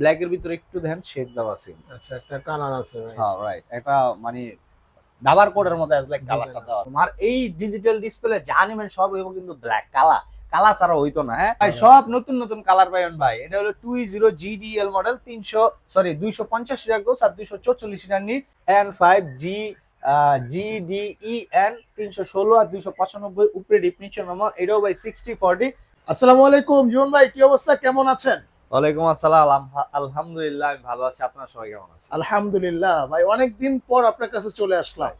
Black এর ভিতরে একটু দেখেন শেড দেওয়া আছে। আচ্ছা একটা কালার আছে ভাই হ্যাঁ রাইট একটা মানে দাবার কোডের মধ্যে অ্যাজ লাইক কালারটা। দেওয়া আর এই ডিজিটাল ডিসপ্লে যা নিবেন সব হইব কিন্তু ব্ল্যাক কালা। কালা ছাড়া হইতো না হ্যাঁ? ভাই। সব নতুন নতুন কালার পাইবেন ভাই। এটা হলো টু জিরো জিডিএল মডেল তিনশো সরি দুইশো পঞ্চাশ টাকা গোস আর দুইশো চৌচল্লিশ টাকা net N five G GDE N তিনশো ষোলো আর দুইশো পঁচানব্বই উপরে ডিপ নিচে নম্বর এটাও ভাই সিক্সটি ফর্টি আসসালামু আলাইকুম জীবন ভাই কি অবস্থা? কেমন আছেন? ওয়ালাইকুম আসসালাম। আলহামদুলিল্লাহ আমি ভালো আছি। আপনার সবাই কেমন আছে আলহামদুলিল্লাহ। ভাই অনেকদিন পর আপনার কাছে চলে আসলাম।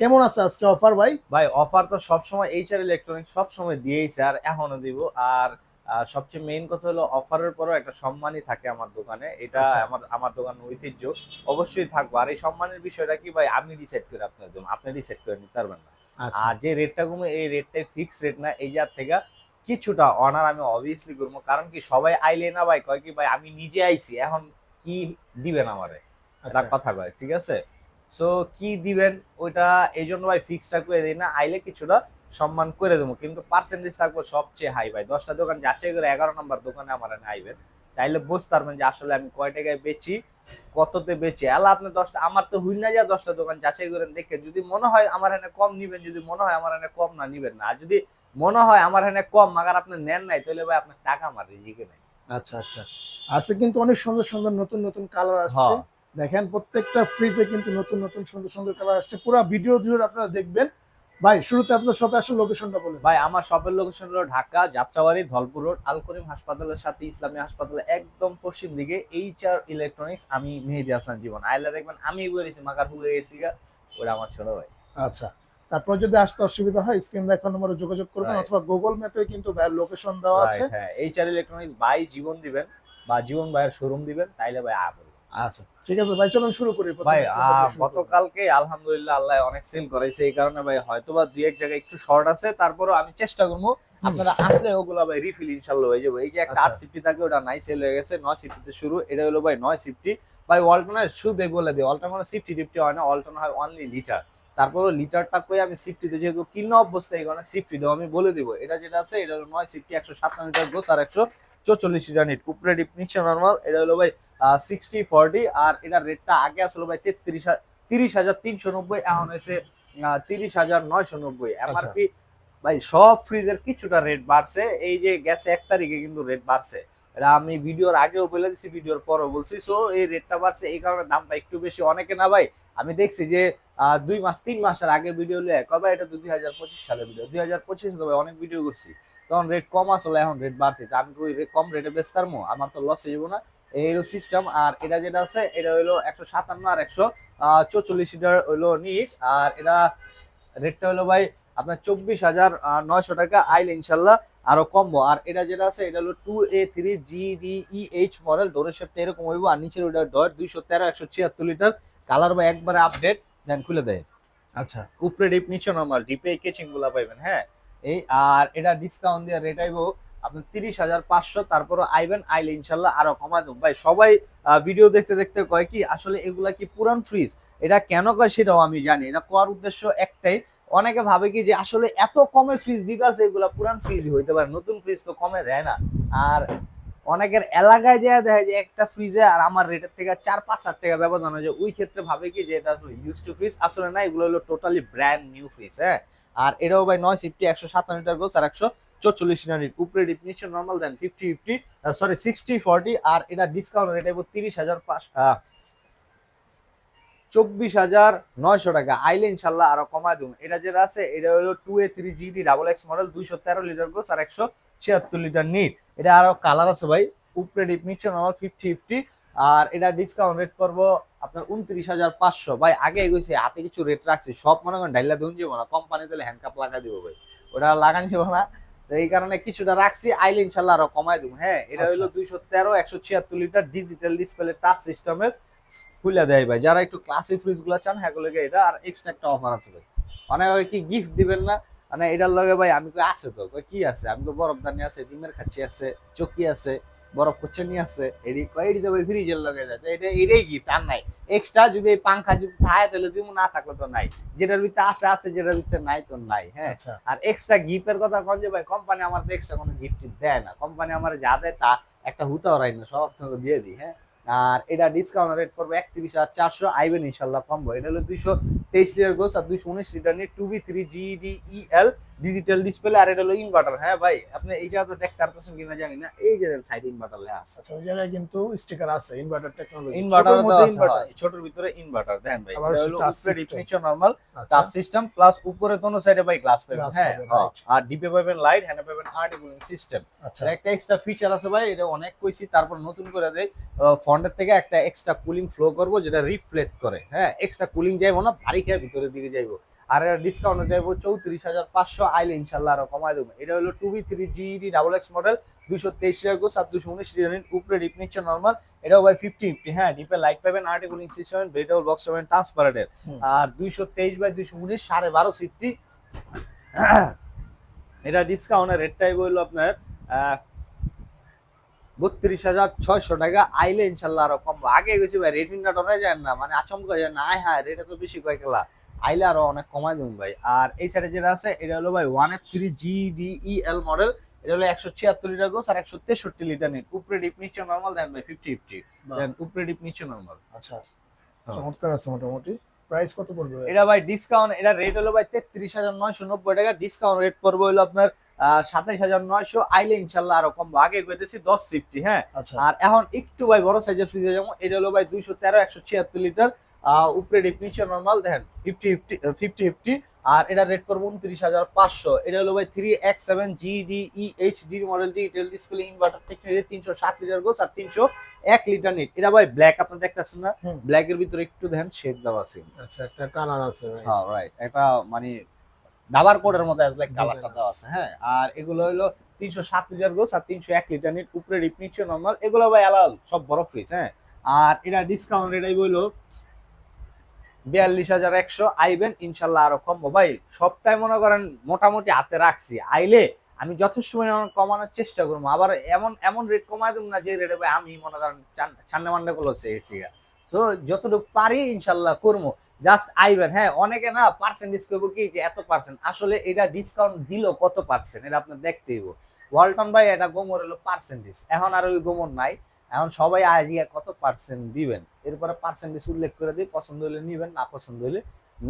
কেমন আছে আজকে অফার ভাই? ভাই অফার তো সবসময় এইচআর ইলেকট্রনিক্স সবসময় দিয়েইছে আর এখনও দিব। আর সবচেয়ে মেইন কথা হলো অফারের পরও একটা সম্মানই থাকে আমার দোকানে। এটা আচ্ছা। আমার আমার দোকানের ঐতিহ্য। অবশ্যই থাকব। আর এই সম্মানের বিষয়টা কি ভাই আমি ডিসাইড করি আপনার জন্য। আপনি ডিসাইড করে নিতে পারবেন না। আচ্ছা। আর যে রেটটা কমে এই রেটটাই ফিক্স রেট না এই যার থেকে কিছুটা অনার আমি অবভিয়াসলি করব। কারণ কি সবাই আইলে না ভাই কয় কি ভাই আমি নিজে আইছি এখন কি দিবেন আমারে? এটা আচ্ছা। কথা কয় ঠিক আছে? সো কি দিবেন ওইটা এই জন্য ভাই ফিক্সটা করে দিই না আইলে কিছুটা সম্মান করে দেবো। কিন্তু পার্সেন্টেজ থাকব সবচেয়ে হাই ভাই। দশটা দোকান যাচাই করে এগারো নম্বর দোকানে আমার আইবেন তাইলে বুঝতে পারবেন যে আসলে আমি কয় টাকায় বেচি কততে বেচি। আলা আপনি দশটা আমার তো হুই না যা দশটা দোকান যাচাই করেন দেখে যদি মনে হয় আমার এনে কম নিবেন যদি মনে হয় আমার এনে কম না নিবেন না। আর যদি মনে হয় আমার এনে কম মাগার আপনি নেন নাই তাহলে ভাই আপনার টাকা আমার রিজিকে নাই। আচ্ছা আচ্ছা। আজকে কিন্তু অনেক সুন্দর সুন্দর নতুন নতুন কালার আসছে। হ্যাঁ। দেখেন প্রত্যেকটা ফ্রিজে কিন্তু নতুন নতুন সুন্দর সুন্দর কালার আসছে। পুরো ভিডিও জুড়ে আপনারা দেখবেন। ভাই শুরুতে আপনার শপে আসলে লোকেশনটা বলে ভাই আমার শপের লোকেশন হলো ঢাকা যাত্রাবাড়ি ধলপুর রোড আল করিম হাসপাতালের সাথে ইসলামী হাসপাতালের একদম পশ্চিম দিকে এইচ আর ইলেকট্রনিক্স আমি মেহেদি হাসান জীবন। আইলা দেখবেন আমি বলেছি মাকার হুয়ে গেছি গা। ওটা আমার ছোট ভাই। আচ্ছা। তারপর যদি আসতে অসুবিধা হয় স্ক্রিন দেখা নম্বরে যোগাযোগ করবেন অথবা গুগল ম্যাপে কিন্তু ভাইয়ের লোকেশন দেওয়া আছে। হ্যাঁ এইচ আর ইলেকট্রনিক্স বাই জীবন দিবেন বা জীবন ভাইয়ের শোরুম দিবেন তাইলে ভাই আ। আচ্ছা ঠিক আছে ভাই চলুন শুরু করি ভাই গতকালকে আলহামদুলিল্লাহ আল্লাহ অনেক সেল করাইছে এই কারণে ভাই হয়তোবা দুই এক জায়গায় একটু শর্ট আছে তারপরও আমি চেষ্টা করব আপনারা আসলে ওগুলা ভাই রিফিল ইনশাল্লাহ হয়ে যাবে। এই যে একটা আচ্ছা। আট সিফটি থাকে ওটা নাই সেল হয়ে গেছে নয় সিফটিতে শুরু এটা হলো ভাই নয় সিফটি ভাই অল্টনার শুধু বলে দিই অল্টনা সিফটি টিফটি হয় না অল্টনা হয় অনলি লিটার তারপরে লিটারটা কই আমি সিফটিতে যেহেতু কিনা অবস্থা এই কারণে সিফটি দেবো আমি বলে দিব। এটা যেটা আছে এটা হলো নয় সিফটি একশো সাতান্ন লিটার গোস আর একশো চৌচল্লিশ লিটার নিট কুপরে ডিপ নিচ্ছে নর্মাল এটা হলো ভাই সিক্সটি ফর্টি আর এটার রেটটা আগে আসলে ভাই তেত্রিশ তিরিশ হাজার তিনশো নব্বই এখন হয়েছে তিরিশ হাজার নয়শো নব্বই। এমআরপি ভাই সব ফ্রিজের কিছুটা রেট বাড়ছে। এই যে গেছে এক তারিখে কিন্তু রেট বাড়ছে। এটা আমি ভিডিওর আগেও বলে দিচ্ছি ভিডিওর পরও বলছি। সো এই রেটটা বাড়ছে, এই কারণে দামটা একটু বেশি। অনেকে না ভাই, আমি দেখছি যে দুই মাস, তিন মাসের আগে ভিডিও লিয়ে কবে এটা দুই হাজার পঁচিশ সালের ভিডিও দুই হাজার পঁচিশে তো ভাই অনেক ভিডিও করছি। তখন রেট কম আসলে, এখন রেট বাড়তি। আমি ওই কম রেটে বেচতারমো আমার তো লস হয়ে যাব না। এই হলো সিস্টেম আর এটা যেটা আছে, এটা হলো একশো সাতান্ন আর একশো চৌচল্লিশ লিটার হলো নিট আর এটা রেটটা হলো ভাই, আপনার চব্বিশ হাজার নয়শো টাকা। আইলে ইনশাল্লাহ আরও কমবো। আর এটা যেটা আছে এটা হলো two A three G D E H model ডোরের শেপটা এরকম হইব। আর নিচের ওটা ডর দুইশো তেরো একশো ছিয়াত্তর লিটার কালার বা একবারে আপডেট দেন খুলে দেয়। আচ্ছা। উপরে ডিপ নিচে নর্মাল ডিপে কেচিংগুলা পাইবেন হ্যাঁ? এই আর এটা ডিসকাউন্ট দিয়ে রেট আইবো আপনার তিরিশ হাজার পাঁচশো তারপরে আইবেন আইলে ইনশাল্লাহ আরও কমায় দেবো। ভাই সবাই ভিডিও দেখতে দেখতে কয় কি আসলে এগুলা কি পুরান ফ্রিজ এটা কেন কয় সেটাও আমি জানি এটা করার উদ্দেশ্য একটাই অনেকে ভাবে কি যে আসলে এত কমে ফ্রিজ দিতে আছে, এগুলা পুরান ফ্রিজ হইতে পারে, নতুন ফ্রিজ তো কমে দেয় না। আর অনেকের এলাকায় যায় দেখা যায় একটা ফ্রিজে আর আমার রেটের থেকে চার, পাঁচ হাজার টাকা ব্যবধান হয়ে যায় ওই ক্ষেত্রে ভাবে কি যে এটা আসলে ইউজ টু ফ্রিজ আসলে না, এগুলো হলো টোটালি ব্র্যান্ড নিউ ফ্রিজ হ্যাঁ? আর এটাও ভাই নয় সিফটি একশো সাতান্ন লিটার গোস আর একশো চৌচল্লিশ লিটার উপরে নিচে normal then fifty fifty sorry sixty forty আর এটা ডিসকাউন্ট রেট এবো তিরিশ হাজার পাঁচ চব্বিশ হাজার নয়শো টাকা। আইলে ইনশাল্লাহ আরও কমায় দেবো। এটা যেটা আছে এটা হলো two A three GD double X model দুইশো তেরো লিটার গোস আর একশো ছিয়াত্তর লিটার নিট এটা আরও কালার আছে ভাই উপরে ডিপ নিচে নর্মাল ফিফটি ফিফটি আর এটা ডিসকাউন্ট রেট করব আপনার উনত্রিশ হাজার পাঁচশো। ভাই আগে এগোইছে হাতে কিছু রেট রাখছি। সব মনে করেন ডাইলা দুন যাব না কোম্পানি তাহলে হ্যান্ডকাপ লাগাই দিব ভাই। ওটা লাগান যাব না। তো এই কারণে কিছুটা রাখছি আইলে ইনশাল্লাহ আরও কমাই দেবো। হ্যাঁ এটা আচ্ছা। হলো দুইশো তেরো একশো ছিয়াত্তর লিটার ডিজিটাল ডিসপ্লে টাচ সিস্টেমের খুলে দেয় ভাই। যারা একটু ক্লাসিক ফ্রিজগুলো চান হ্যাঁ গুলোকে এটা আর এক্সট্রা একটা অফার আছে ভাই। অনেক হয় কি গিফট দিবেন না? মানে এটার লগে ভাই আমি কই আছে তো কই কি আছে? আমি তো বরফ দানি আছে ডিমের খাচ্ছি আছে চকি আছে বরফ কুচানি আছে এডি কই এডি তো ভাই ফ্রিজের লগে যায়। তো এটা এটাই গিফট আর নাই। এক্সট্রা যদি এই পাংখা যদি থাকে তাহলে দিব না থাকলে তো নাই। যেটার ভিতরে আছে আছে যেটার ভিতরে নাই তো নাই হ্যাঁ। আচ্ছা। আর এক্সট্রা গিফটের কথা কন যে ভাই কোম্পানি আমার এক্সট্রা কোনো গিফট দেয় না। কোম্পানি আমার যা দেয় তা একটা হুতা রাই না সব দিয়ে দিই হ্যাঁ। আর এটা ডিসকাউন্ট রেট পড়বে একত্রিশ হাজার চারশো, আইবেন ইনশাল্লাহ কমবো এটা হলো দুইশো তেইশ লিটার গোস আর দুইশো উনিশ লিটার নিয়ে two B three GD EL digital display আর এটা হলো ইনভার্টার হ্যাঁ ভাই আপনি এই জায়গাতে দেখতে পারতেছেন কিনা জানি না। এই যে সাইড ইনভার্টার লেখা আছে। আচ্ছা ওই জায়গায় কিন্তু স্টিকার আছে inverter technology inverter inverter inverter ছোটর ভিতরে ইনভার্টার দেন ভাই এটা হলো উপরে definition normal touch system plus উপরে দোনো সাইডে ভাই গ্লাস পাবেন হ্যাঁ পাবেন, হ্যাঁ। আর ডিপে পাবেন লাইট হ্যান্ডে পাবেন আর্ট কুলিং সিস্টেম আচ্ছা। আর একটা এক্সট্রা ফিচার আছে ভাই এটা অনেক কইছি তারপর নতুন করে দেয় ফন্টের থেকে একটা এক্সট্রা কুলিং ফ্লো করব যেটা রিফ্লেক্ট করে। হ্যাঁ এক্সট্রা কুলিং যাইবো না ভারী খেয়ে ভিতরের দিকে যাইবো। আর এটা ডিসকাউন্ট যাইবো চৌত্রিশ হাজার পাঁচশো আইলে ইনশাল্লাহ আরও কমাই দেবো। এটা হলো two B three GD double X model দুশো তেইশ রেগো সাত দুশো উনিশ রিয়ালিন উপরে ডিপ নিচ্ছে নর্মাল এটাও ভাই ফিফটি ফিফটি হ্যাঁ ডিপে লাইট পাবেন আর্টে কুলিং সিস্টেম ভেটাবল বক্স পাবেন ট্রান্সপারেন্টের আর দুইশো তেইশ বাই দুইশো উনিশ সাড়ে বারো সিফটি এটা ডিসকাউন্টের রেটটাই বলল আপনার বত্রিশ হাজার ছয়শো টাকা আইলে ইনশাল্লাহ আরও কম আগে গেছি ভাই রেটিংটা ডরে যায় না মানে আচমকা যায় না। আয় হ্যাঁ রেটে তো বেশি কয় গেলা আইলে আরও অনেক কমাই দেবো ভাই। আর এই সাইডে যেটা আছে এটা হলো ভাই one F three GDE L model এটা হলো একশো ছিয়াত্তর লিটার গোস আর একশো তেষট্টি লিটার নিট উপরে ডিপ নিচে নর্মাল দেন ভাই ফিফটি ফিফটি দেন উপরে ডিপ নিচে নর্মাল আচ্ছা চমৎকার আছে মোটামুটি। প্রাইস কত পড়বে এটা ভাই ডিসকাউন্ট এটা রেট হলো ভাই তেত্রিশ হাজার নয়শো নব্বই টাকা। ডিসকাউন্ট রেট পড়বে হলো আপনার সাতাইশ হাজার নয়শো। আইলে ইনশাল্লাহ আরও কম আগে কইতেছি দশ সিফটি হ্যাঁ। আচ্ছা। আর এখন একটু ভাই বড় সাইজের ফ্রিজে যেমন এটা হলো ভাই দুইশো তেরো একশো ছিয়াত্তর লিটার উপরে ডিপ নর্মাল দেখেন ফিফটি ফিফটি ফিফটি ফিফটি আর এটা রেট পড়বে উনত্রিশ হাজার পাঁচশো। এটা হলো ভাই three X seven GD E H D model detail display inverter technology তিনশো সাত লিটার গোস আর তিনশো এক লিটার নিট এটা ভাই ব্ল্যাক আপনি দেখতেছেন না। ব্ল্যাক এর ভিতরে একটু দেখেন শেড দেওয়া আছে। আচ্ছা একটা কালার আছে হ্যাঁ রাইট একটা মানে দাবার কোডের মধ্যে অ্যাজ লাইক কালারটা দেওয়া আছে হ্যাঁ। আর এগুলো হলো তিনশো সাত লিটার গোস আর তিনশো এক লিটার নিট উপরে রিপ নিচ্ছে নর্মাল এগুলো ভাই আলাল সব বড় ফ্রিজ হ্যাঁ। আর এটা ডিসকাউন্ট এটাই বলল বিয়াল্লিশ হাজার একশো, আইবেন ইনশাল্লাহ আরও কমবো ভাই সবটাই মনে করেন মোটামুটি হাতে রাখছি। আইলে আমি যথেষ্ট পরিমাণ কমানোর চেষ্টা করব। আবার এমন এমন রেট কমাই দেবো না যে রেটে ভাই আমি মনে করেন ঠান্ডা মান্ডা গুলো চেয়েছি তো যতটুকু পারি ইনশাল্লাহ করব। জাস্ট আইবেন। হ্যাঁ অনেকে না পার্সেন্টেজ করব কি যে এত পার্সেন্ট আসলে এটা ডিসকাউন্ট দিল কত পার্সেন্ট এটা আপনার দেখতে হইব ওয়ালটন ভাই, এটা গোমর হলো পার্সেন্টেজ এখন আর ওই গোমর নাই। এখন সবাই আজিয়া কত পার্সেন্ট দিবেন? এরপরে পার্সেন্টেজ উল্লেখ করে দিই, পছন্দ হলে নিবেন, না পছন্দ হলে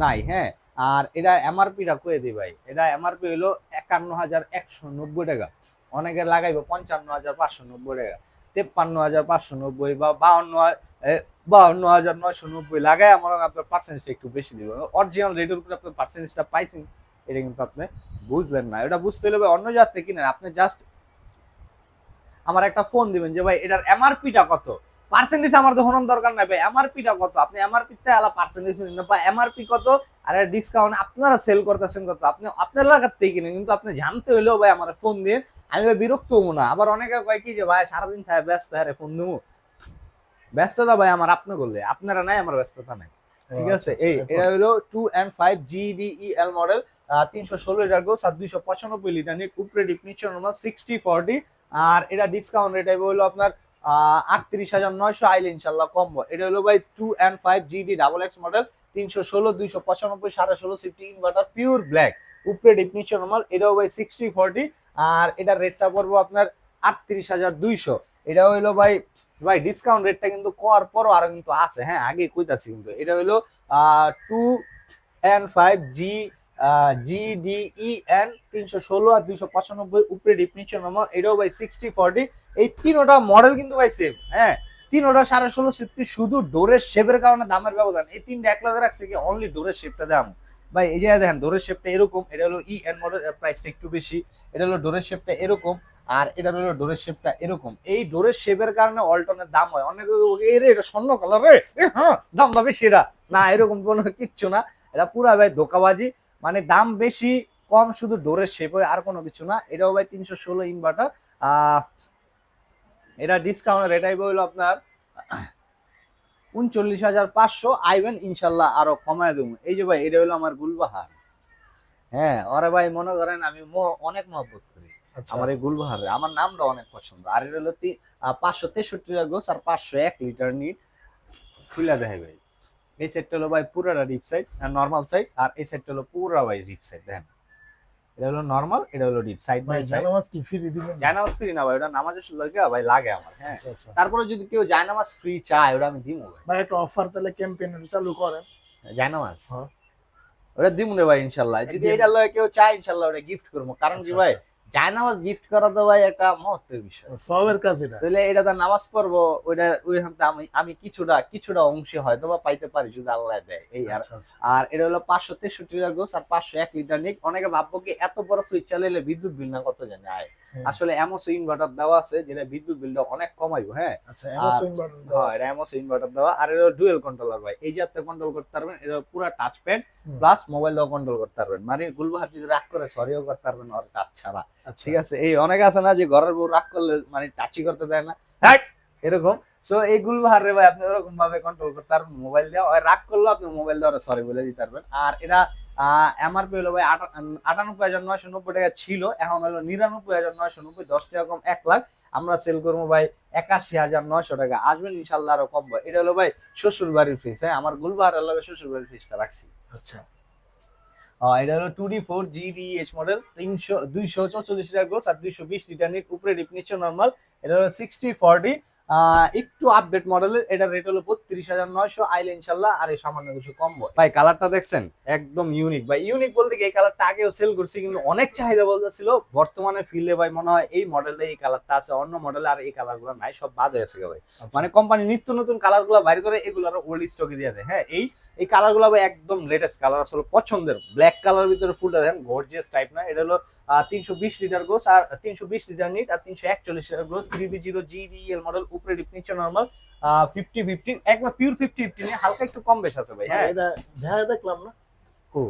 নাই হ্যাঁ? আর এটা এমআরপিটা কয়ে দিই ভাই? এটা এমআরপি হলো একান্ন হাজার একশো নব্বই টাকা। অনেকে লাগাইবো পঞ্চান্ন হাজার পাঁচশো নব্বই টাকা, তেপ্পান্ন হাজার পাঁচশো নব্বই বা বাউন্ন বাউন্ন হাজার নয়শো নব্বই লাগাই আমার আপনার পার্সেন্টেজটা একটু বেশি দিব অরিজিনাল রেটের উপরে আপনার পার্সেন্টেজটা পাইছেন, এটা কিন্তু আপনি বুঝলেন না। এটা বুঝতে হলে অন্য জাত থেকে কিনেন। আপনি জাস্ট আমার একটা ফোন দিবেন যে ভাই এটার এমআরপিটা কত? পার্সেন্টেজ আমার তো হরণ দরকার নাই ভাই। এমআরপিটা কত? আপনি এমআরপি তে আলা পার্সেন্টেজ নিন বা এমআরপি কত? আর ডিসকাউন্ট আপনারা সেল করতেছেন কত? আপনি আপনার লাগার থেকে কিনেন কিন্তু আপনি জানতে হইলেও ভাই আমার ফোন দিন। আমি ভাই বিরক্ত হব না। আবার অনেকে কয় কি যে ভাই সারাদিন থাকে ব্যস্ত হ্যাঁ ফোন দেবো ব্যস্ততা ভাই আমার আপনি করলে। আপনারা নাই আমার ব্যস্ততা নাই। ঠিক আছে? আচ্ছা, এই আচ্ছা, এটা হলো two and five GDEL model তিনশো ষোলো লিটার গোস আর দুইশো পঁচানব্বই লিটার নিট উপরে ডিপ নর্মাল সিক্সটি ফর্টি আর এটা ডিসকাউন্ট রেট হলো আপনার আটত্রিশ হাজার নয়শো আইল ইনশাল্লাহ কম্বো এটা হলো ভাই two and five GD double X model তিনশো ষোলো, দুইশো পঁচানব্বই, সাড়ে ষোলো সিফটি ইনভার্টার পিওর ব্ল্যাক উপরে নিচ্ছে নর্মাল এটাও ভাই সিক্সটি ফোরটি আর এটার রেটটা পড়ব আপনার আটত্রিশ হাজার দুইশো। এটা হইল ভাই ভাই ডিসকাউন্ট রেটটা কিন্তু করার পরও আরও কিন্তু আছে। হ্যাঁ আগে কইতাছি কিন্তু। এটা হলো two and five G GDE N তিনশো ষোলো আর দুইশো পঁচানব্বই উপরে নিচ্ছে নম্বর এটাও ভাই সিক্সটি ফর্টি এই তিনোটা মডেল কিন্তু ভাই সেম হ্যাঁ? তিনোটা সাড়ে ষোলো সিফটি শুধু ডোরের শেপের কারণে দামের ব্যবধান। এই তিনটা এক লগে রাখছে কি? অনলি ডোরের শেপটা দাম ভাই এই যে দেখেন ডোরের শেপটা এরকম এটা হলো ই এন মডেল প্রাইসটা একটু বেশি। এটা হলো ডোরের শেপটা এরকম আর এটা হলো ডোরের শেপটা এরকম। এই ডোরের শেপের কারণে অল্টনের দাম হয়। অনেকে বলে, এ রে এটা স্বর্ণ কালার রে? হ্যাঁ দাম দাম এটা। না এরকম কোনো কিচ্ছু না। এটা পুরা ভাই ধোকাবাজি। মানে দাম বেশি কম শুধু ডোরের শেপ হয় আর কোনো কিছু না। এটাও ভাই তিনশো ষোলো ইনভার্টার এটা ডিসকাউন্টের এটাই হলো আপনার উনচল্লিশ হাজার পাঁচশো। আইবেন ইনশাল্লাহ আরও কমায় দেবো। এই যে ভাই এটা হলো আমার গুলবাহার। হ্যাঁ ওরে ভাই মনে করেন আমি অনেক মহব্বত করি আচ্ছা। আমার এই গুলবাহার। আমার নামটা অনেক পছন্দ। আর এটা হলো পাঁচশো তেষট্টি গোস আর পাঁচশো এক লিটার নিট। খুলে দেয় ভাই। এই সেটটা হলো ভাই পুরাটা ডিপ সাইড আর নর্মাল সাইড আর এই সেটটা হলো পুরা ভাই ডিপ সাইড দেখেন। এটা হলো নর্মাল এটা হলো ডিপ সাইড বাই ভাই সাইড জানামাজ কি ফ্রি দিবেন? জায়নামাজ ফ্রি না ভাই ওটা নামাজের লাগে ভাই লাগে আমার হ্যাঁ। আচ্ছা আচ্ছা। তারপরে যদি কেউ জায়নামাজ ফ্রি চায় ওটা আমি দিমু ভাই। ভাই একটা অফার তাহলে ক্যাম্পেইন চালু করেন। জায়নামাজ? হ্যাঁ। ওটা দিমু রে ভাই ইনশাল্লাহ। যদি এটা লয় কেউ চায় ইনশাল্লাহ ওটা গিফট করব। কারণ কি আচ্ছা, ভাই জায়নামাজ গিফট করা তো ভাই একটা মহত্বের বিষয়। সবের কাজ এটা। তাহলে এটা তো নামাজ পড়ব ওইটা ওইখান আমি আমি কিছুটা কিছুটা অংশে হয়তো বা পাইতে পারি যদি আল্লাহ দেয় এই আর আচ্ছা আচ্ছা। আর এটা হলো পাঁচশো তেষট্টি টাকা গোস আর পাঁচশো এক লিটার নিক। অনেকে ভাববো কি এত বড় ফ্রিজ চালাইলে বিদ্যুৎ বিল না কত জানে? আয়। আসলে এমসো ইনভার্টার দেওয়া আছে যেটা বিদ্যুৎ বিলটা অনেক কমাইবো হ্যাঁ? আচ্ছা। এটা এমসো ইনভার্টার দেওয়া আর এটা ডুয়েল কন্ট্রোলার ভাই। এই যাতে কন্ট্রোল করতে পারবেন এটা পুরো টাচ প্যাড প্লাস মোবাইল দাও কন্ট্রোল করতে পারবেন। মানে গুলবাহার যদি রাগ করে সরিও করতে পারবেন আর টাচ ছাড়া। আচ্ছা ঠিক আছে এই অনেক আছে না যে ঘরের বউ রাগ করলে মানে টাচই করতে দেয় না। হ্যাট এরকম। সো এই গুলবাহার রে ভাই আপনি ওরকম ভাবে কন্ট্রোল করতে পারবেন মোবাইল দিয়ে রাগ করলেও আপনি মোবাইল দেওয়ার সরি বলে দিতে পারবেন। আর এটা এমআরপি হলো ভাই আটানব্বই হাজার নয়শো নব্বই টাকা ছিল। এখন হলো নিরানব্বই হাজার নয়শো নব্বই দশ টাকা কম এক লাখ। আমরা সেল করব ভাই একাশি হাজার নয়শো টাকা। আসবেন ইনশাল্লাহ আরও কম ভাই। এটা হলো ভাই শ্বশুর বাড়ির ফিস হ্যাঁ? আমার গুলবাহারের লগে শ্বশুর বাড়ির ফিসটা রাখছি। আচ্ছা। এটা হলো two D four GDH model তিনশো দুইশো চৌচল্লিশ লিটার গোস আর দুইশো বিশ লিটার নিট উপরে ডিপ নিচে নর্মাল এটা হলো সিক্সটি ফর্টি একটু আপডেট মডেলের এটা রেট হলো বত্রিশ হাজার নয়শো আইলে ইনশাল্লাহ আর এই সামান্য কিছু কম ভাই কালারটা দেখছেন? একদম ইউনিক ভাই ইউনিক বলতে কি এই কালারটা আগেও সেল করছি কিন্তু অনেক চাহিদা বলতেছিল বর্তমানে ফিল্ডে ভাই মনে হয় এই মডেলে এই কালারটা আছে অন্য মডেলে আর এই কালারগুলো নাই সব বাদ হয়ে গেছে ভাই। আচ্ছা। মানে কোম্পানি নিত্য নতুন কালারগুলো বাইর করে এগুলো আরও ওল্ড স্টকে দিয়ে দেয়। হ্যাঁ এই এই কালারগুলো একদম লেটেস্ট কালার আসলে পছন্দের। ব্ল্যাক কালার ভিতরে ফুলটা দেখেন গর্জিয়াস টাইপ না। এটা হলো তিনশো বিশ লিটার গোস আর তিনশো বিশ লিটার নিট আর তিনশো একচল্লিশ litre gross three B zero GDL model উপরে ডিপ নিচে নর্মাল ফিফটি ফিফটি একবার পিওর ফিফটি ফিফটি নিয়ে হালকা একটু কম বেশ আছে ভাই হ্যাঁ এটা দেখলাম না? ও।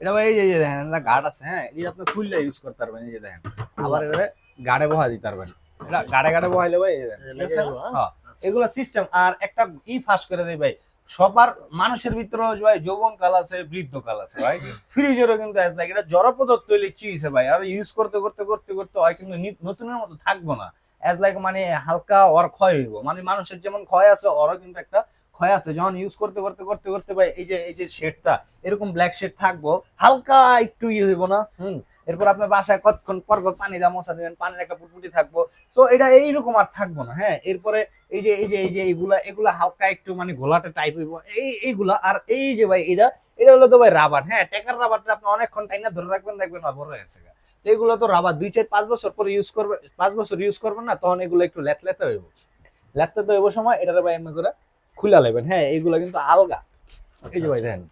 এটা ভাই এই যে- দেখেন এটা গার্ড আছে হ্যাঁ? এটা আপনি খুললে ইউজ করতে পারবেন এই যে দেখেন। আবার এটা গাড়ে বহা দিতে পারবেন। এটা গাড়ে গাড়ে বহাইলে ভাই এই দেখেন, এগুলো, হ্যাঁ? হ্যাঁ। এগুলো সিস্টেম আর একটা ই ফাঁস করে দেয় ভাই সবার মানুষের ভিতরে ভাই যৌবন কাল আছে বৃদ্ধ কাল আছে ভাই ফ্রিজেরও কিন্তু আছে এটা জড় হইলে কি হয়েছে ভাই? আর ইউজ করতে করতে করতে করতে হয় কিন্তু নতুনের মতো থাকব না। অ্যাজ লাইক মানে হালকা ওর ক্ষয় হইব। মানে মানুষের যেমন ক্ষয় আছে, ওরও কিন্তু একটা ক্ষয় আছে, যখন ইউজ করতে করতে করতে করতে ভাই, এই যে এই যে শেডটা এরকম ব্ল্যাক শেড থাকব, হালকা একটু ইয়ে হইব না, হুম? এরপর আপনার বাসায় কতক্ষণ পর পর পানি দাম মশা দিবেন, পানির একটা পুটপুটি থাকব। তো এটা এইরকম আর থাকব না হ্যাঁ? এরপরে এই যে এই যে এই যে এইগুলা এগুলা হালকা একটু মানে ঘোলাটে টাইপ হইব, এই, এইগুলা। আর এই যে ভাই, এটা এটা হলো তো ভাই রাবার হ্যাঁ? টেকার রাবারটা আপনি অনেকক্ষণ টাইম না ধরে রাখবেন, দেখবেন না বড় হয়েছে এগুলো তো রাবার দুই চার পাঁচ বছর পরে ইউজ করবে, পাঁচ বছর ইউজ করবেন না, তখন এগুলো একটু লেতলেতে হইব। লেতলেতে হইব সময়, এটার ভাই এমনি করে খুলা নেবেন হ্যাঁ এইগুলো কিন্তু আলগা। এই যে ভাই দেখেন।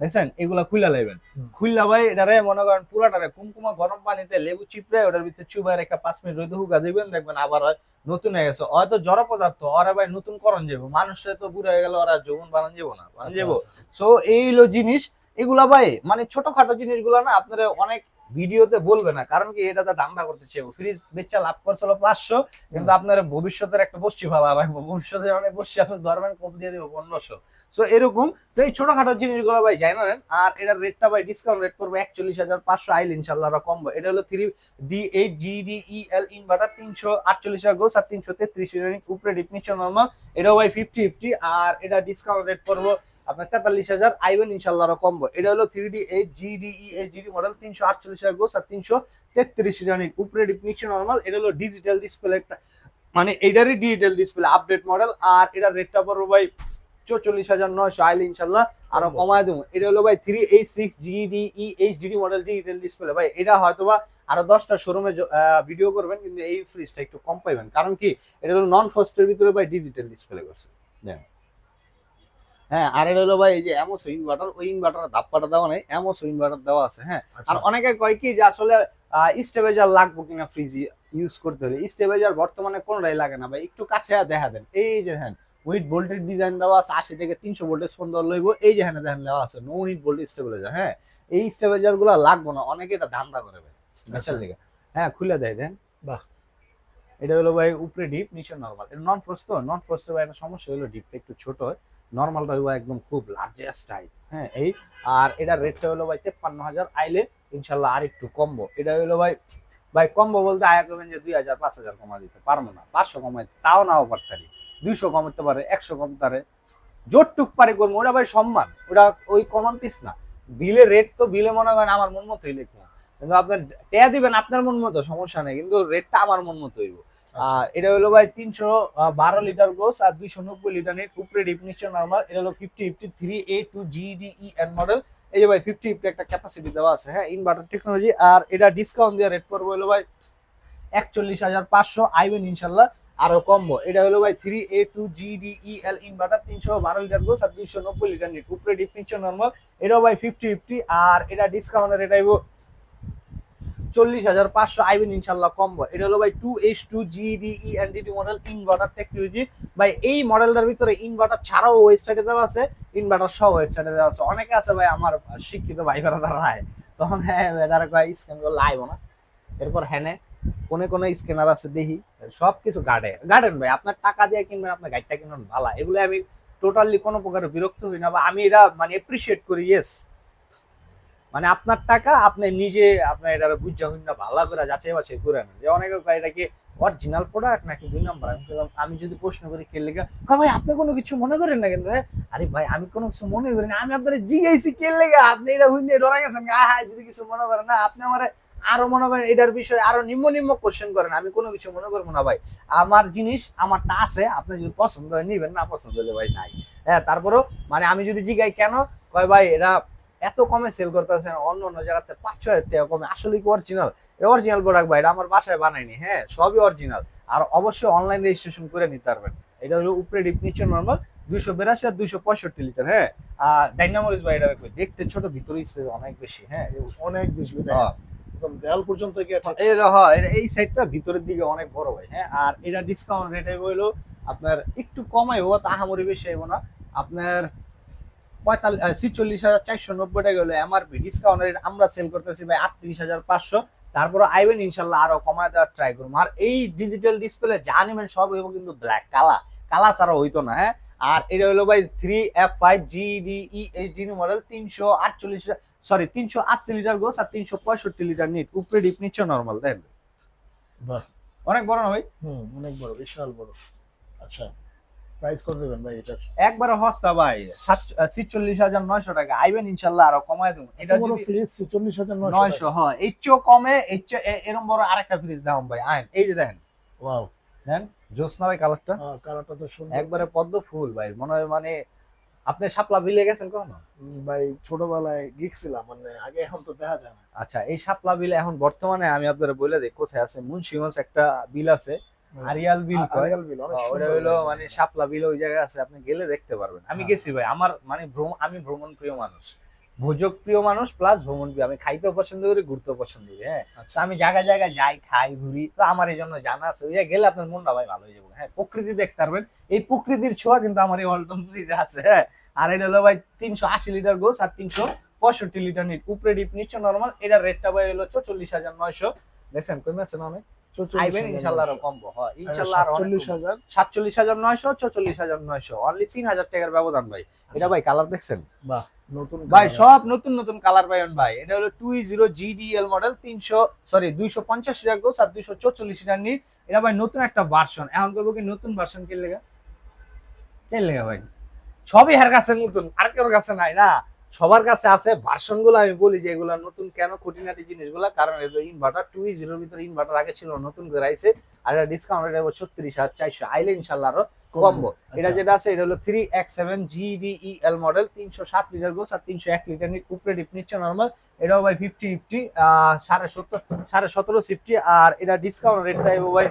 দেখছেন? এগুলা খুলা হুম। খুললা ভাই এটারে মনে করেন পুরাটারে কুমকুমা গরম পানিতে লেবু চিপড়ে ওটার ভিতরে চুবাই রেখে পাঁচ মিনিট রোদে হুকা দিবেন দেখবেন আবার নতুন হয়ে গেছে। হয়তো জড় পদার্থ ওরা ভাই নতুন করণ যাব মানুষের তো বুড়ো হয়ে গেল ওরা যৌবন বানান যাব না বানান আচ্ছা, যাব আচ্ছা। সো এই হলো জিনিস। এগুলা ভাই মানে ছোটখাটো জিনিসগুলো না আপনারা অনেক ভিডিওতে বলবে না, কারণ কি এটা তো ধান্দা করতেছে ফ্রিজ বেচা লাভ করছিল পাঁচশো, কিন্তু আপনার ভবিষ্যতের একটা বসছি ভালো ভাই ভবিষ্যতে অনেক বসছি আপনি ধরবেন কম দিয়ে দেবো? পনেরোশো। সো এরকম, তো এই ছোটখাটো জিনিসগুলো ভাই জানা নেন আর এটার রেটটা ভাই ডিসকাউন্ট রেট করব একচল্লিশ হাজার পাঁচশো, আইল ইনশাল্লাহ আরও কমবো। এটা হলো three D eight G D E L inverter তিনশো আটচল্লিশ হাজার গোস আর তিনশো তেত্রিশ উপরে ডিপ নিচে নর্মাল এটাও ভাই ফিফটি ফিফটি আর এটা ডিসকাউন্ট রেট করব আপনার তেতাল্লিশ হাজার আইবেন ইনশাল্লাহ আরও কমবো। এটা হলো three D eight G D E H GD model তিনশো আটচল্লিশ হাজার গোস আর তিনশো তেত্রিশ রানিং। উপরে নিচে নর্মাল এটা হলো ডিজিটাল ডিসপ্লে একটা মানে এটারই ডিজিটাল ডিসপ্লে আপডেট মডেল আর এটার রেটটা পড়ব ভাই চৌচল্লিশ হাজার নয়শো। আইলে ইনশাল্লাহ আরও কমায় দেবো। এটা হলো ভাই three eight six GD E H DD model digital display ভাই এটা হয়তো বা আরও দশটা শোরুমে ভিডিও করবেন কিন্তু এই ফ্রিজটা একটু কম পাইবেন। কারণ কি? এটা হলো নন ফার্স্টের ভিতরে ভাই ডিজিটাল ডিসপ্লে করছে। হ্যাঁ আর এটা হলো ভাই এই যে এমোস ইনভার্টার ওই ইনভার্টার ধাপ্পাটা দেওয়া নেই এমোস ইনভার্টার দেওয়া আছে হ্যাঁ। আচ্ছা। আর অনেকে কয় কি যে আসলে স্টেবেজার লাগবো কিনা ফ্রিজ ইউজ করতে হলে। স্টেবেজার বর্তমানে কোনোটাই লাগে না ভাই একটু কাছে দেখা দেন। এই যে হ্যাঁ উইথ ভোল্টেজ ডিজাইন দেওয়া আছে আশি থেকে তিনশো ভোল্টেজ পর্যন্ত লইব এই যে হ্যাঁ দেখেন দেওয়া আছে নো উইথ ভোল্টেজ স্টেবিলাইজার হ্যাঁ। এই স্টেবিলাইজারগুলো লাগবো না অনেকে এটা ধান্দা করে ভাই বেচার লিগে। হ্যাঁ খুলে দেয় দেন। বাহ। এটা হলো ভাই উপরে ডিপ নিচে নর্মাল এটা নন ফ্রস্ট তো নন ফ্রস্টের ভাই একটা সমস্যা হলো ডিপটা একটু ছোট হয়। নর্মালটা হইব একদম খুব লার্জেস্ট টাইপ হ্যাঁ এই, আর এটার রেটটা হলো ভাই তেপ্পান্ন হাজার, আইলে ইনশাল্লাহ আর একটু কমবো। এটা হলো ভাই ভাই কমবো বলতে আয়া করবেন যে দুই হাজার, পাঁচ হাজার কমা দিতে পারব না। পাঁচশো কমাই তাও নাও পারতারি। দুইশো কমাতে পারে, একশো কমতারে জোরটুক পারে করব, ওটা ভাই সম্মান। ওটা ওই কমান পিস না। বিলে রেট তো বিলে মনে করেন আমার মন মতোই লিখব কিন্তু আপনার টেয়া দিবেন আপনার মন মতো সমস্যা নেই। কিন্তু রেটটা আমার মন মতো হইব। আচ্ছা। আর এটা হলো ভাই তিনশো বারো লিটার গোস আর দুইশো নব্বই লিটার নেট। উপরে ডিফিনিশন নর্মাল এটা হলো fifty fifty three A two GDE N model এই যে ভাই ফিফটি ফিফটি একটা ক্যাপাসিটি দেওয়া আছে হ্যাঁ ইনভার্টার টেকনোলজি আর এটা ডিসকাউন্ট দিয়ে রেট পড়বে হলো ভাই একচল্লিশ হাজার পাঁচশো আইবেন ইনশাল্লাহ। আরও কমবো। এটা হলো ভাই three A two GDE L inverter তিনশো বারো লিটার গোস আর দুইশো নব্বই লিটার নেট। উপরে ডিফিনিশন নর্মাল এটাও ভাই ফিফটি ফিফটি আর এটা ডিসকাউন্টের এটা চল্লিশ হাজার পাঁচশো আইবেন ইনশাল্লাহ কম্বো এটা হলো ভাই two H two GDE NDT model inverter technology ভাই, এই মডেলটার ভিতরে ইনভার্টার ছাড়াও ওয়েবসাইটে দেওয়া আছে ইনভার্টার সহ ওয়েবসাইটে দেওয়া আছে। অনেকে আছে ভাই আমার শিক্ষিত ভাই বেড়া তারা তখন হ্যাঁ তারা কয় স্ক্যান করে লাইব না। এরপর হ্যানে, কোনে কোনে স্ক্যানার আছে, দেখি। সব কিছু গার্ডে গার্ডেন ভাই আপনার টাকা দিয়ে কিনবেন, আপনার গাড়িটা কিনবেন ভালো এগুলো আমি টোটালি কোনো প্রকার বিরক্ত হই না বা আমি এটা মানে এপ্রিসিয়েট করি ইয়েস মানে আপনার টাকা আপনি নিজে আপনার এটা বুঝা হইন না ভালো করে যাচাই বাছাই করে নেন। যে অনেকে এটা কি অরিজিনাল প্রোডাক্ট নাকি দুই নাম্বার আমি আমি যদি প্রশ্ন করি, কে লেগে? ভাই, আপনি কোনো কিছু মনে করেন না কিন্তু হ্যাঁ? আরে ভাই, আমি কোনো কিছু মনে করি না, আমি আপনার জিজ্ঞাসি কে লেগে? আপনি এটা হইনে ডরা গেছেন হ্যাঁ যদি কিছু মনে করেন না, আপনি আমার আরও মনে করেন, এটার বিষয়ে আরও নিম্ন নিম্ন কোশ্চেন করেন, আমি কোনো কিছু মনে করব না ভাই। আমার জিনিস, আমারটা আছে, আপনি যদি পছন্দ হয় নিবেন, না পছন্দ হলে ভাই নাই। হ্যাঁ তারপরেও মানে আমি যদি জিজ্ঞাই কেন? কয়, ভাই এরা এত কমে সেল করতেছে অন্য অন্য জায়গাতে পাঁচ ছয় হাজার টাকা কমে। আসলে কি অরিজিনাল এটা অরিজিনাল প্রোডাক্ট ভাই এটা আমার বাসায় বানাইনি হ্যাঁ সবই অরিজিনাল আর অবশ্যই অনলাইন রেজিস্ট্রেশন করে নিতে পারবেন। এটা হলো উপরে ডিপ নিচে নর্মাল দুইশো বেরাশি আর দুইশো পঁয়ষট্টি লিটার হ্যাঁ। আর ডাইনামোরিস ভাই এটা দেখতে ছোট ভিতরে স্পেস অনেক বেশি হ্যাঁ। অনেক বেশি হ্যাঁ। দেয়াল পর্যন্ত গিয়ে। হয় এই সাইডটা ভিতরের দিকে অনেক বড় ভাই হ্যাঁ। আর এটা ডিসকাউন্ট রেট হইল আপনার একটু কমাইবো তাহামরি বেশি হইব না। আপনার পঁয়তাল্লিশ ছিচল্লিশ হাজার চারশো নব্বই টাকা হলো এমআরপি ডিসকাউন্ট রেট আমরা সেল করতেছি ভাই আটত্রিশ হাজার পাঁচশো। তারপরে আইবেন ইনশাল্লাহ আরও কমায় দেওয়ার ট্রাই করব। আর এই ডিজিটাল ডিসপ্লে যা নেবেন সব হইব কিন্তু ব্ল্যাক কালা কালা ছাড়া হইতো না হ্যাঁ? আর এটা হলো ভাই three F five GDE HD model তিনশো আটচল্লিশ সরি তিনশো আশি লিটার গোস আর তিনশো পঁয়ষট্টি লিটার নিট। উপরে ডিপ নিচ্ছে নর্মাল দেখেন বাহ। অনেক বড় না ভাই? হুম অনেক বড় বিশাল বড়। আচ্ছা। প্রাইস করে দেবেন ভাই এটার একবারে হস্তা ভাই ছিচল্লিশ হাজার নয়শো টাকা। আইবেন আরও কমায় দেবো। এটা বড় ফ্রিজ ছেচল্লিশ হাজার নয়শো হ্যাঁ এর চেয়েও কমে এর চেয়ে বড় আরেকটা ফ্রিজ দাম ভাই। আইন এই যে দেখেন। ওয়াও দেখেন জোসনা ভাই কালারটা কালারটা তো সুন্দর। একবারে পদ্ম ফুল ভাই মনে হয় মানে আপনি শাপলা বিলে গেছেন কখনো? ভাই ছোটবেলায় গিয়েছিলাম মানে আগে এখন তো দেখা যায় না। আচ্ছা এই শাপলা বিলে এখন বর্তমানে আমি আপনারা বলে দিই কোথায় আছে? মুন্সিগঞ্জ একটা বিল আছে। আরিয়াল বিল আরিয়াল বিল ওটা জায়গা। মানে শাপলা বিল ওই জায়গায় আছে আপনি গেলে দেখতে পারবেন। আমি হ্যাঁ। গেছি ভাই আমার মানে আমি ভ্রমণ প্রিয় মানুষ। ভোজক প্রিয় মানুষ প্লাস ভ্রমণ প্রিয় আমি খাইতেও পছন্দ করি ঘুরতেও পছন্দ করি হ্যাঁ। আচ্ছা। আমি জায়গায় জায়গায় যাই খাই ঘুরি তো আমার এই জন্য জানা আছে। ওই জায়গায় গেলে আপনার মনটা ভাই ভালো হয়ে যাবে। হ্যাঁ প্রকৃতি দেখতে পারবেন। এই প্রকৃতির ছোঁয়া কিন্তু আমার এই অল্টন ফ্রিজে আছে হ্যাঁ। আর এটা হলো ভাই তিনশো আশি লিটার গোস আর তিনশো পঁয়ষট্টি লিটার নিট। উপরে ডিপ নিচ্ছে নর্মাল এটার রেটটা ভাই হলো চল্লিশ হাজার নয়শো। দেখছেন কমে আছে না অনেক? আইবেন আরও কমবো। হ্যাঁ আরও অনলি টাকার ব্যবধান ভাই। এটা ভাই কালার দেখছেন? বাহ নতুন ভাই সব নতুন নতুন কালার পাইবেন ভাই। এটা হলো টু জিরো জিডিএল মডেল তিনশো সরি দুইশো পঞ্চাশ টাকা গোস আর দুইশো চৌচল্লিশ টাকা নিট এটা ভাই নতুন একটা ভার্সন এখন করব কি নতুন ভার্সন কে লেগা কে লেগা ভাই? সবই হের কাছে নতুন আর কেউ কাছে নাই না। সবার কাছে আছে ভার্সনগুলো আমি বলি যে এগুলা নতুন কেন খুঁটিনাটি জিনিসগুলা? কারণ এটা ইনভার্টার টু জিরোর ভিতরে ইনভার্টার আগে ছিল নতুন করে আইছে আর এটা ডিসকাউন্ট এটা ছত্রিশ হাজার চারশো। আইলে ইনশাল্লাহ আরও কমবো। এটা আচ্ছা। যেটা আছে এটা হলো three X seven GDEL model তিনশো সাত লিটার গোস আর তিনশো এক লিটার উপরে ডিপ নিচ্ছে নর্মাল এটাও ভাই ফিফটি ফিফটি সাড়ে সত্তর সাড়ে সতেরো ফিফটি আর এটা ডিসকাউন্ট রেটটা এবো ভাই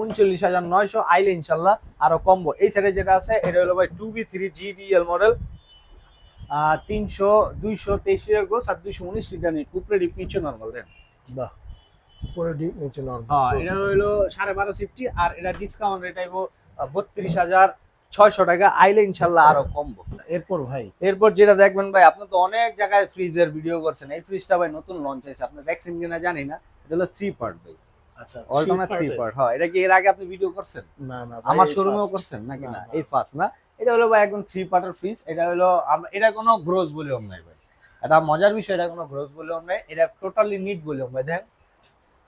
উনচল্লিশ হাজার নয়শো। আইলে ইনশাল্লাহ আরও কমবো। এই সাইডে যেটা আছে এটা হলো ভাই two B three GDL model তিনশো দুইশো তেইশ লিটার গোস আর দুইশো উনিশ লিটার উপরে ডিপ নিচ্ছে নর্মাল দেন। বাহ উপরে ডিপ নিচে নরমাল হ্যাঁ এটা হলো সাড়ে বারো ফিফটি আর এটা ডিসকাউন্ট রেট আইবো বত্রিশ হাজার ছয়শো টাকা। আইলে ইনশাল্লাহ আরও কমবো। এরপর ভাই? এরপর যেটা দেখবেন ভাই আপনি তো অনেক জায়গায় ফ্রিজের ভিডিও করছেন। এই ফ্রিজটা ভাই নতুন লঞ্চ হয়েছে। আপনি দেখছেন কিনা জানি না এটা হলো থ্রি পার্ট ভাই। আচ্ছা অল্টারনেট থ্রি পার্ট হয় এটা কি এর আগে আপনি ভিডিও করছেন? না না আমার শোরুমেও করছেন নাকি না। এই ফার্স্ট না? এটা হলো ভাই একদম থ্রি পার্টের ফ্রিজ এটা হলো এটা কোনো গ্রোজ বলে নাই ভাই। এটা মজার বিষয় এটা কোনো গ্রোজ ভলিউম নাই এটা টোটালি নিট বলে ভাই দেখেন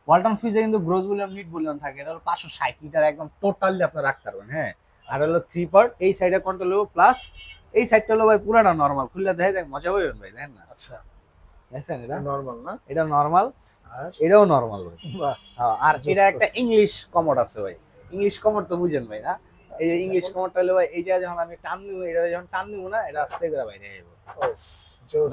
ওয়ালটন ফ্রিজে কিন্তু গ্রোজ ভলিউম নিট ভলিউম থাকে এটা হলো পাঁচশো ষাট লিটার একদম টোটালি আপনি রাখতে পারবেন হ্যাঁ। আর হলো থ্রি পার্ট এই সাইডে কন্ট্রোল প্লাস এই সাইডটা হলো ভাই পুরাটা নরমাল খুললে দেখে দেখ মজা পাবেন ভাই দেখেন না? আচ্ছা। দেখছেন এটা? নরমাল না? এটা নরমাল আর? এটাও নরমাল ভাই। হ্যাঁ, আর এটা একটা ইংলিশ কমোড আছে ভাই। ইংলিশ কমোড তো বুঝেন ভাই না? এই যে আচ্ছা, ইংলিশ হলো এই যে যখন আমি টান দিব এটা যখন টান দিব না এটা আস্তে করে বাইরে যাব।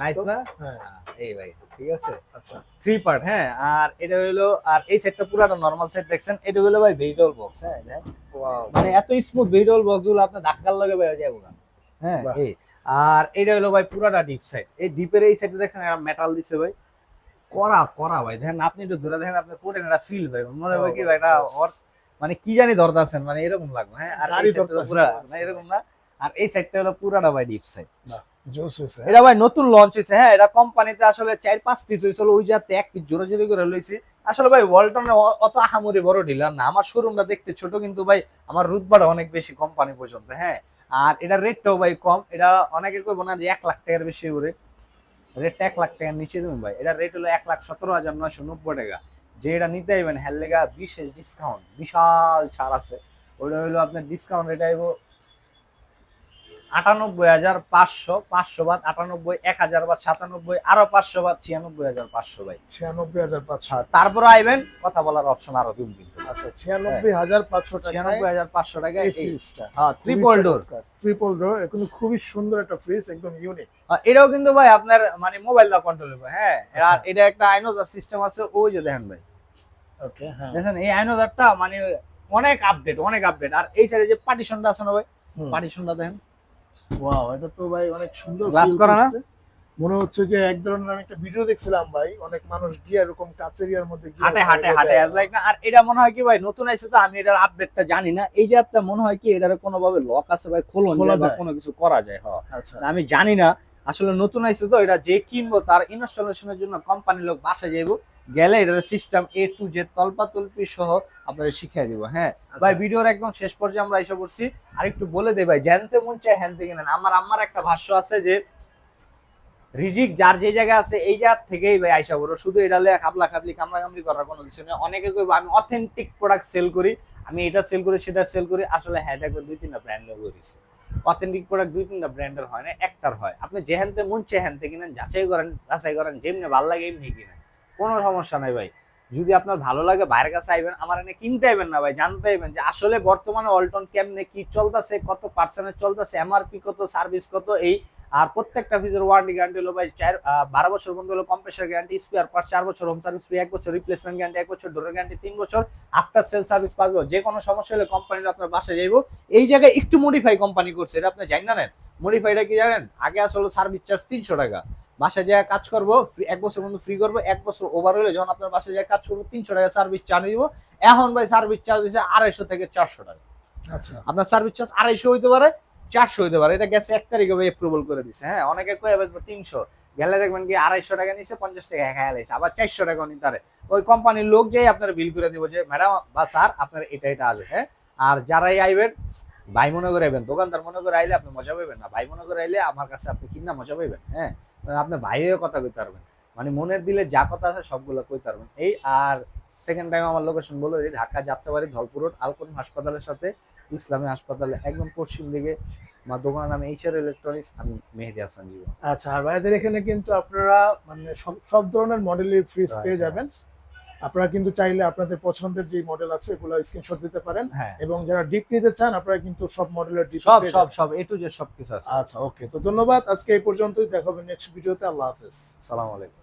নাইস না? হ্যাঁ। হ্যাঁ, এই ভাই ঠিক আছে? আচ্ছা। থ্রি পার্ট হ্যাঁ আর এটা হলো আর এই সেটটা পুরাটা নরমাল সেট দেখছেন? এটা হলো ভাই ভেজিটেবল বক্স হ্যাঁ মানে এত স্মুথ ভেজিটেবল বক্সগুলো আপনার ধাক্কার লাগে ভাই যাব না। হ্যাঁ। এই। আর এটা হলো ভাই পুরাটা ডিপ সাইড এই ডিপের এই সাইডে দেখছেন একটা মেটাল দিছে ভাই। করা করা ভাই দেখেন আপনি একটু ধরে দেখেন আপনি একটা ফিল ভাই। মনে হয় কি ভাই এটা মানে কি জানি ধরতাছেন মানে এরকম লাগবে হ্যাঁ? আর এই সাইডটা পুরা। না এরকম না। আর এই সাইডটা হলো পুরাটা ভাই ডিপ সাইড জোস হয়েছে এটা ভাই নতুন লঞ্চ হয়েছে হ্যাঁ? এটা কোম্পানিতে আসলে চার পাঁচ পিস হয়েছিল ওই যাতে এক পিস জোরে জোরে করে লইছি। আসলে ভাই ওয়ালটনে অত আহামরি বড় ডিলার না। আমার শোরুমটা দেখতে ছোট কিন্তু ভাই আমার রুতবাটা অনেক বেশি কোম্পানি পর্যন্ত হ্যাঁ? আর এটা রেটটাও ভাই কম। এটা অনেকে কইব না যে এক লাখ টাকার বেশি করে রেটটা এক লাখ টাকার নিচে দেবেন ভাই। এটা রেট হলো এক লাখ সতেরো হাজার নয়শো নব্বই টাকা। যে এটা নিতে আইবেন হ্যার লেগা বিশেষ ডিসকাউন্ট বিশাল ছাড় আছে। ওটা হলো আপনার ডিসকাউন্ট এটা আটানব্বই হাজার পাঁচশো পাঁচশো বাদ আটানব্বই এক হাজার বা সাতানব্বই আরও পাঁচশো বাদ ছিয়ানব্বই হাজার পাঁচশো ভাই। ছিয়ানব্বই হাজার পাঁচশো। হ্যাঁ, তারপরে আইবেন কথা বলার অপশন আরও দিন কিন্তু আচ্ছা ছিয়ানব্বই হাজার পাঁচশো ছিয়ানব্বই হাজার পাঁচশো টাকা এই ফ্রিজটা হ্যাঁ ট্রিপল ডোর ট্রিপল ডোর এখন খুবই সুন্দর একটা ফ্রিজ একদম ইউনিক এটাও কিন্তু ভাই আপনার মানে মোবাইল দা কন্ট্রোল হ্যাঁ। আচ্ছা। এটা একটা আইনোজার সিস্টেম আছে ওই যে দেখেন ভাই। ওকে হ্যাঁ। দেখেন এই আইনোজারটা মানে অনেক আপডেট অনেক আপডেট আর এই সাইডে যে পার্টিশনটা আছে না ভাই। পার্টিশনটা দেখেন। ওয়াও এটা তো ভাই অনেক সুন্দর Glass করা না? মনে হচ্ছে যে এক ধরনের আমি একটা ভিডিও দেখছিলাম ভাই অনেক মানুষ গিয়ে এরকম কাচের ইয়ার মধ্যে হাটে হাটে হাটে as না আর এটা মনে হয় কি ভাই নতুন আইছে তো আমি এটার আপডেটটা জানি না। এই যে আপনার মনে হয় কি এটার কোনো ভাবে লক আছে ভাই খোলন। কোনো কিছু করা যায় হ্যাঁ আচ্ছা। আমি জানি না আসলে নতুন আইছে তো এটা যে কিনবো তার ইনস্টলেশনের জন্য কোম্পানির লোক বাসায় যাইবো গেলে এটার সিস্টেম এ টু জেড তলপা তলপি সহ আপনাদের শিখিয়ে দিব হ্যাঁ। ভাই আচ্ছা। ভিডিওর একদম শেষ পর্যায়ে আমরা এসে পড়ছি। আর একটু বলে দেই ভাই জানতে মন চায় হ্যানতে কিনেন। আমার আমার একটা ভাষ্য আছে যে রিজিক যার যে জায়গায় আছে এই জায়গা থেকেই ভাই আইসা বড় শুধু এটা লয়ে খাবলা খাবলি কামড়া কামড়ি করার কোনো কিছু নেই। অনেকে কইব আমি অথেন্টিক প্রোডাক্ট সেল করি আমি এটা সেল করি সেটা সেল করি। আসলে হ্যাঁ দেখো দুই তিনটা ব্র্যান্ড করেছি অথেন্টিক প্রোডাক্ট দুই তিনটা ব্র্যান্ডের হয় না, একটার হয়। আপনি যেহেনতে মন চেহেনতে কিনেন, যাচাই করেন যাচাই করেন, যেমনি ভালো লাগে এমনি কিনেন। কোনো সমস্যা নাই ভাই। যদি আপনার ভালো লাগে, বাইরের কাছে আইবেন, আমার এনে কিনতে আইবেন না ভাই, জানতে আইবেন যে আসলে বর্তমানে অল্টন কেমনে কি চলতেছে, কত পার্সেন্টেজ চলতেছে এমআরপি কত সার্ভিস কত, এই আর প্রত্যেকটা ফিজের ওয়ারেন্টি গ্যারান্টি হলো ভাই চার বারো বছর পর্যন্ত হলো কম্প্রেসার গ্যারান্টি স্পেয়ার পার্ট চার বছর হোম সার্ভিস ফ্রি এক বছর রিপ্লেসমেন্ট গ্যারান্টি এক বছর ডোরের গ্যারান্টি তিন বছর আফটার সেল সার্ভিস পাঁচ বছর। যে কোনো সমস্যা হলে কোম্পানির আপনার বাসায় যাইবো। এই জায়গায় একটু মডিফাই কোম্পানি করছে এটা আপনি জানেন না মডিফাইটা কি জানেন? আগে আসলে সার্ভিস চার্জ তিনশো টাকা। বাসায় যায় কাজ করব এক বছর পর্যন্ত ফ্রি করব এক বছর ওভার হলে যখন আপনার বাসায় যায় কাজ করব তিনশো টাকা সার্ভিস চার্জ দিব এখন ভাই সার্ভিস চার্জ দিচ্ছে আড়াইশো থেকে চারশো টাকা। আচ্ছা। আপনার সার্ভিস চার্জ আড়াইশো হইতে পারে চারশো হইতে পারে। এটা গেছে এক তারিখে ভাই অ্যাপ্রুভাল করে দিছে হ্যাঁ? অনেকে কয়ে বেসবো তিনশো। গেলে দেখবেন কি আড়াইশো টাকা নিছে, পঞ্চাশ টাকা খেয়াল আছে আবার চারশো টাকা নিতে পারে। ওই কোম্পানির লোক যেই আপনার বিল করে দিব যে, ম্যাডাম, বা স্যার, আপনার এটা এটা আসবে হ্যাঁ? আর যারাই আইবেন, ভাই মনে করে আইবেন, দোকানদার মনে করে আইলে আপনি মজা পাইবেন না। ভাই মনে করে আইলে আমার কাছে আপনি কিনা মজা পাইবেন হ্যাঁ? আপনি ভাইয়ের কথা কইতে পারবেন। মানে মনের দিলে যা কথা আছে সবগুলো কইতে পারবেন। এই আর সেকেন্ড টাইম আমার লোকেশন বলে ঢাকা যাত্রাবাড়ি ধলপুর রোড আলপন হাসপাতালের সাথে ইসলামী হাসপাতালে একদম পশ্চিম দিকে। আমার দোকানের নাম এইচআর ইলেকট্রনিক্স আমি মেহেদি হাসান জীবন। আচ্ছা আর ভাইদের এখানে কিন্তু আপনারা মানে সব সব ধরনের মডেলের ফ্রিজ পেয়ে যাবেন। আপনারা কিন্তু চাইলে আপনাদের পছন্দের যে মডেল আছে এগুলো স্ক্রিনশট দিতে পারেন। হ্যাঁ। এবং যারা ডিপ নিতে চান আপনারা কিন্তু সব মডেলের ডিপ সব সব সব এ টু জেড সব কিছু আছে। আচ্ছা ওকে তো ধন্যবাদ। আজকে এই পর্যন্তই। দেখাবেন নেক্সট ভিডিওতে আল্লাহ হাফেজ। সালাম আলাইকুম।